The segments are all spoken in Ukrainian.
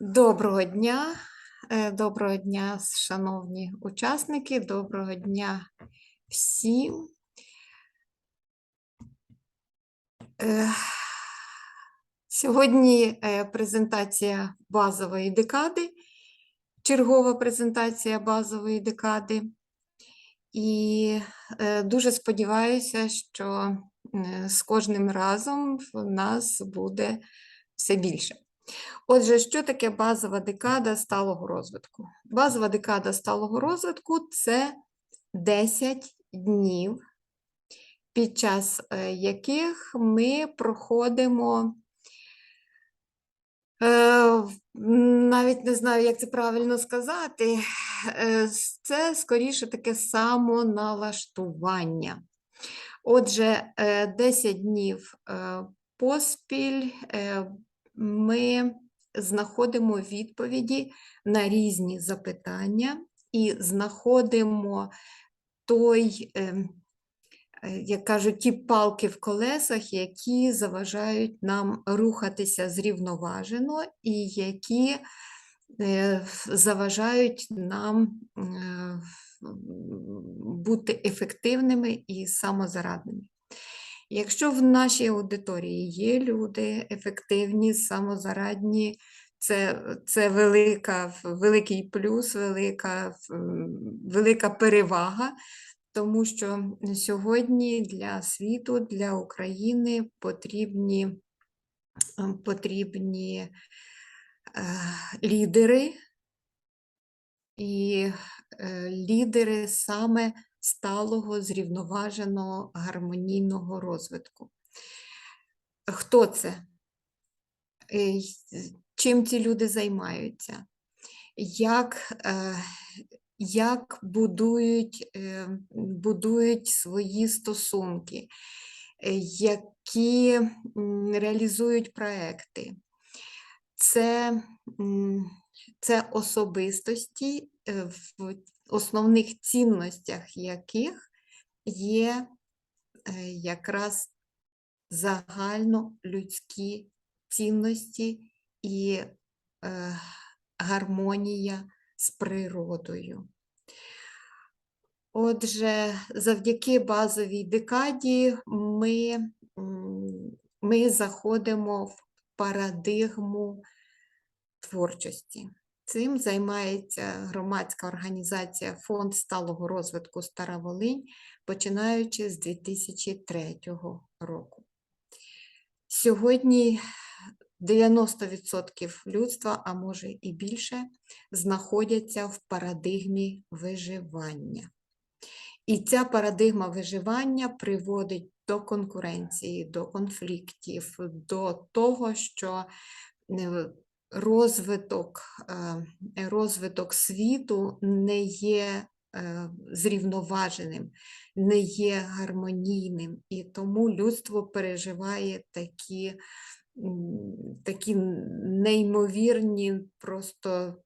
Доброго дня, е, доброго дня, шановні учасники, доброго дня всім. Е, Сьогодні е, презентація базової декади, чергова презентація базової декади. І дуже сподіваюся, що з кожним разом в нас буде все більше. Отже, що таке базова декада сталого розвитку? Базова декада сталого розвитку це 10 днів, під час е, яких ми проходимо. е, Навіть не знаю, як це правильно сказати. е, Це скоріше таке самоналаштування. Отже, е, 10 днів поспіль ми знаходимо відповіді на різні запитання і знаходимо той, ем, е, як кажуть, ті палки в колесах, які заважають нам рухатися зрівноважено і які е, заважають нам е, бути ефективними і самозарадними. Якщо в нашій аудиторії є люди ефективні, самозарадні, це, це велика, великий плюс, велика, велика перевага, тому що сьогодні для світу, для України потрібні, ем, потрібні е, лідери, і е, лідери саме сталого, зрівноваженого, гармонійного розвитку. Хто це? Е, Чим ці люди займаються? Як, е, як будують, е, будують свої стосунки, які реалізують проекти? Це, це особистості, основних цінностях яких є е, якраз загальнолюдські цінності і е, гармонія з природою. Отже, завдяки базовій декаді ми, ми заходимо в парадигму творчості. Цим займається громадська організація Фонд сталого розвитку Стара Волинь, починаючи з 2003 року. Сьогодні 90% людства, а може і більше, знаходяться в парадигмі виживання. І ця парадигма виживання приводить до конкуренції, до конфліктів, до того, що е, розвиток, е, розвиток світу не є е, зрівноваженим, не є гармонійним, і тому людство переживає такі, такі неймовірні, просто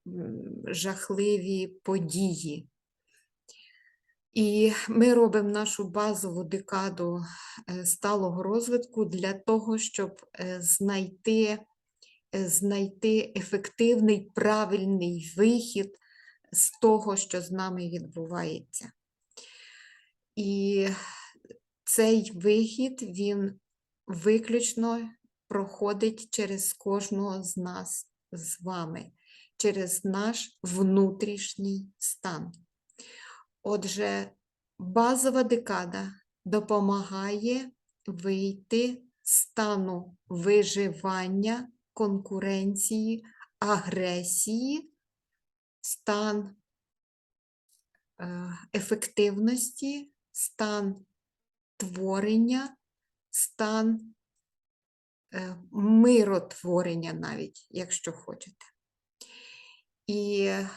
жахливі події. І ми робимо нашу базову декаду е, сталого розвитку для того, щоб знайти, знайти ефективний, правильний вихід з того, що з нами відбувається. І цей вихід, він виключно проходить через кожного з нас з вами, через наш внутрішній стан. Отже, базова декада допомагає вийти з стану виживання, конкуренції, агресії, стан е, ефективності, стан творення, стан е, миротворення навіть, якщо хочете. І е,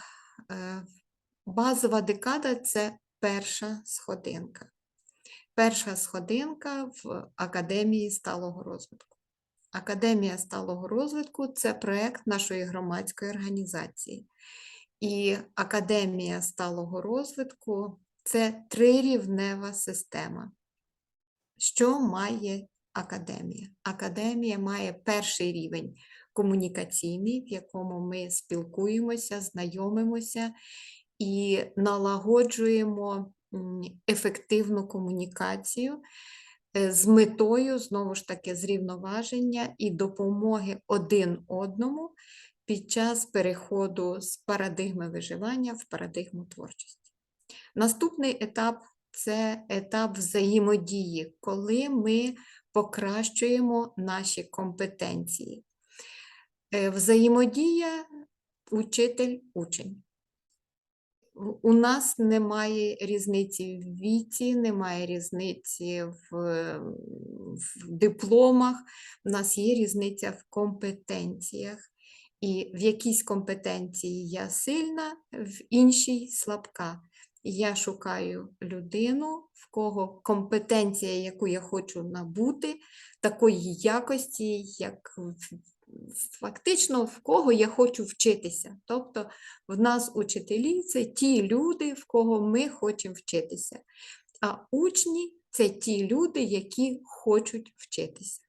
базова декада це перша сходинка. Перша сходинка в Академії сталого розвитку. Академія сталого розвитку це проєкт нашої громадської організації. І Академія сталого розвитку це трирівнева система. Що має академія? Академія має перший рівень комунікаційний, в якому ми спілкуємося, знайомимося і налагоджуємо ефективну комунікацію з метою, знову ж таки, зрівноваження і допомоги один одному під час переходу з парадигми виживання в парадигму творчості. Наступний етап це етап взаємодії, коли ми покращуємо наші компетенції. Е, Взаємодія учитель-учень. У- У нас немає різниці в віці, немає різниці в, в дипломах, у нас є різниця в компетенціях. І в якійсь компетенції я сильна, в іншій слабка. Я шукаю людину, в кого компетенція, яку я хочу набути, такої якості, як фактично в кого я хочу вчитися. Тобто в нас учителі це ті люди, в кого ми хочемо вчитися. А учні це ті люди, які хочуть вчитися.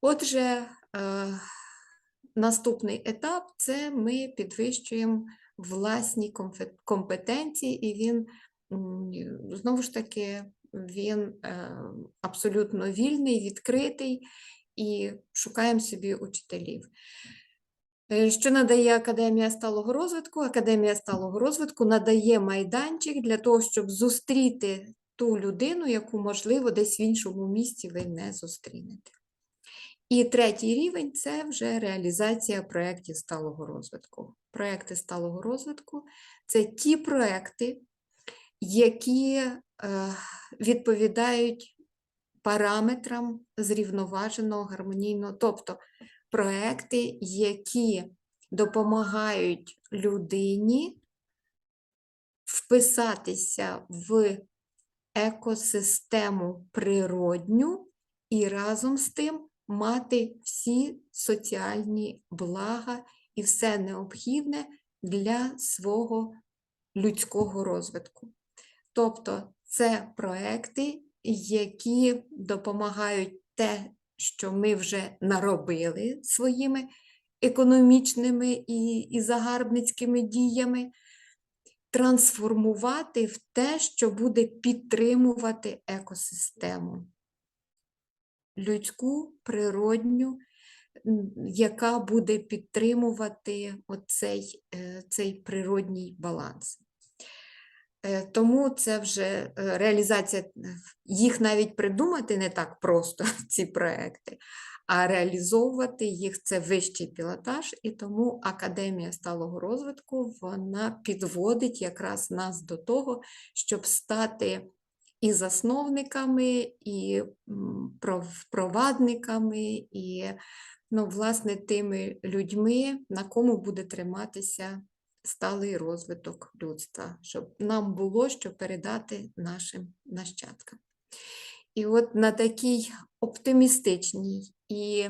Отже, е, наступний етап це ми підвищуємо власні компетенції, і він знову ж таки він е, абсолютно вільний, відкритий і шукаємо собі учителів. Е, Що надає Академія сталого розвитку? Академія сталого розвитку надає майданчик для того, щоб зустріти ту людину, яку, можливо, десь в іншому місці ви не зустрінете. І третій рівень це вже реалізація проєктів сталого розвитку. Проєкти сталого розвитку це ті проекти, які е, відповідають параметрам зрівноваженого гармонійного, тобто проекти, які допомагають людині вписатися в екосистему природню і разом з тим мати всі соціальні блага і все необхідне для свого людського розвитку. Тобто це проекти, які допомагають те, що ми вже наробили своїми економічними і, і загарбницькими діями, трансформувати в те, що буде підтримувати екосистему людську, природню, яка буде підтримувати оцей, е, цей природній баланс. Е, Тому це вже е, реалізація, е, їх навіть придумати не так просто, ці проекти, а реалізовувати їх це вищий пілотаж, і тому Академія сталого розвитку вона підводить якраз нас до того, щоб стати і засновниками, і впровадниками, і ну, власне тими людьми, на кому буде триматися сталий розвиток людства, щоб нам було що передати нашим нащадкам. І от на такій оптимістичній і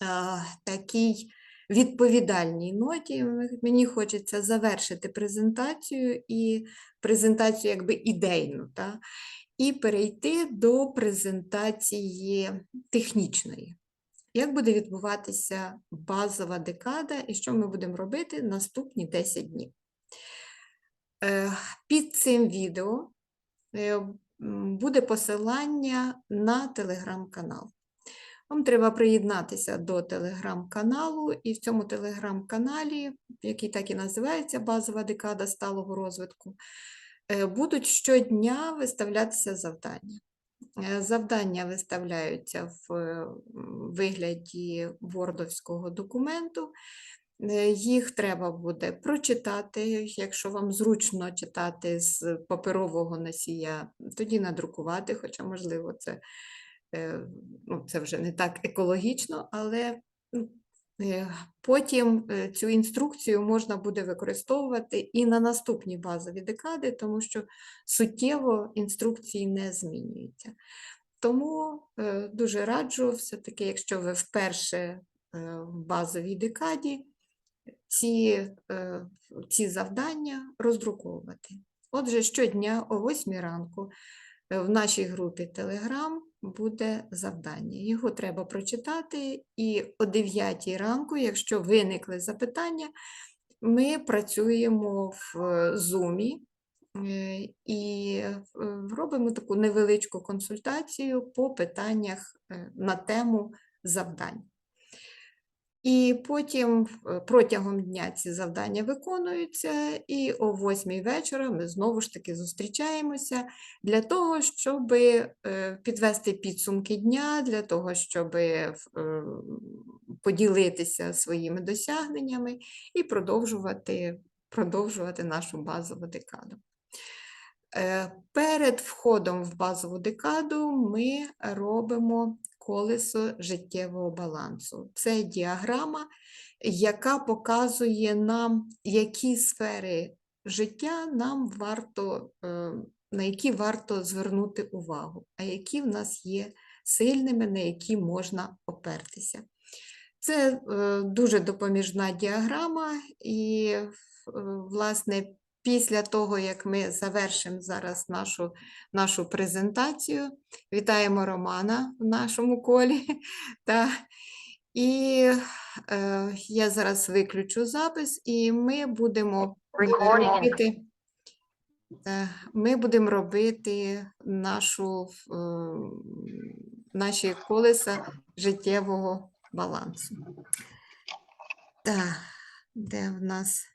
а, такій відповідальній ноті мені хочеться завершити презентацію і презентацію якби ідейну, та, і перейти до презентації технічної. Як буде відбуватися базова декада і що ми будемо робити наступні 10 днів? Е, Під цим відео е, буде посилання на телеграм-канал. Вам треба приєднатися до телеграм-каналу, і в цьому телеграм-каналі, який так і називається Базова декада сталого розвитку, е, будуть щодня виставлятися завдання. Е, Завдання виставляються в вигляді вордовського документу. Е, Їх треба буде прочитати, якщо вам зручно читати з паперового носія, тоді надрукувати, хоча, можливо, це, е, ну, це вже не так екологічно, але ну, потім е, цю інструкцію можна буде використовувати і на наступні базові декади, тому що суттєво інструкції не змінюються. Тому е, дуже раджу, все-таки, якщо ви вперше е, в базовій декаді, ці, е, ці завдання роздруковувати. Отже, щодня о 8 ранку е, в нашій групі Telegram буде завдання. Його треба прочитати, і о 9 ранку, якщо виникли запитання, ми працюємо в Zoom е, і е, робимо таку невеличку консультацію по питаннях е, на тему завдань. І потім е, протягом дня ці завдання виконуються, і о 8 вечора ми знову ж таки зустрічаємося для того, щоб підвести підсумки дня, для того, щоб поділитися своїми досягненнями і продовжувати, продовжувати нашу базову декаду. Е, Перед входом в базову декаду ми робимо колесо життєвого балансу. Це діаграма, яка показує нам, які сфери життя нам варто, е, на які варто звернути увагу, а які в нас є сильними, на які можна опертися. Це е, дуже допоміжна діаграма, і, е, власне, після того, як ми завершимо зараз нашу, нашу презентацію, вітаємо Романа в нашому колі. Та, і е, я зараз виключу запис, і ми будемо Recording робити, е, ми будемо робити нашу, е, наші колеса життєвого балансу. Так, де в нас?